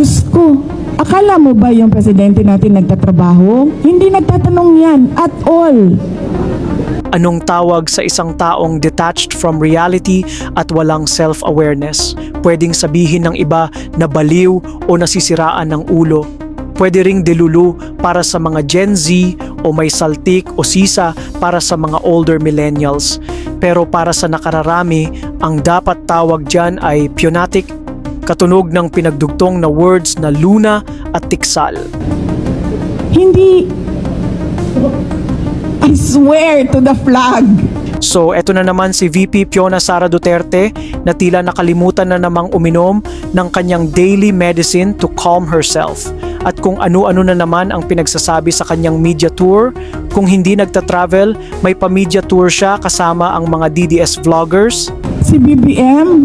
Diyos ko, akala mo ba yung presidente natin nagtatrabaho? Hindi nagtatanong yan at all. Anong tawag sa isang taong detached from reality at walang self-awareness? Pwedeng sabihin ng iba na baliw o nasisiraan ng ulo. Pwede ring delulu para sa mga Gen Z o may saltik o sisa para sa mga older millennials. Pero para sa nakararami, ang dapat tawag dyan ay pionatic, katunog ng pinagdugtong na words na luna at tiksal. Hindi, I swear to the flag. So eto na naman si VP Fiona Sara Duterte na tila nakalimutan na namang uminom ng kanyang daily medicine to calm herself. At kung ano-ano na naman ang pinagsasabi sa kanyang media tour, kung hindi nagta-travel, may pa-media tour siya kasama ang mga DDS vloggers. Si BBM,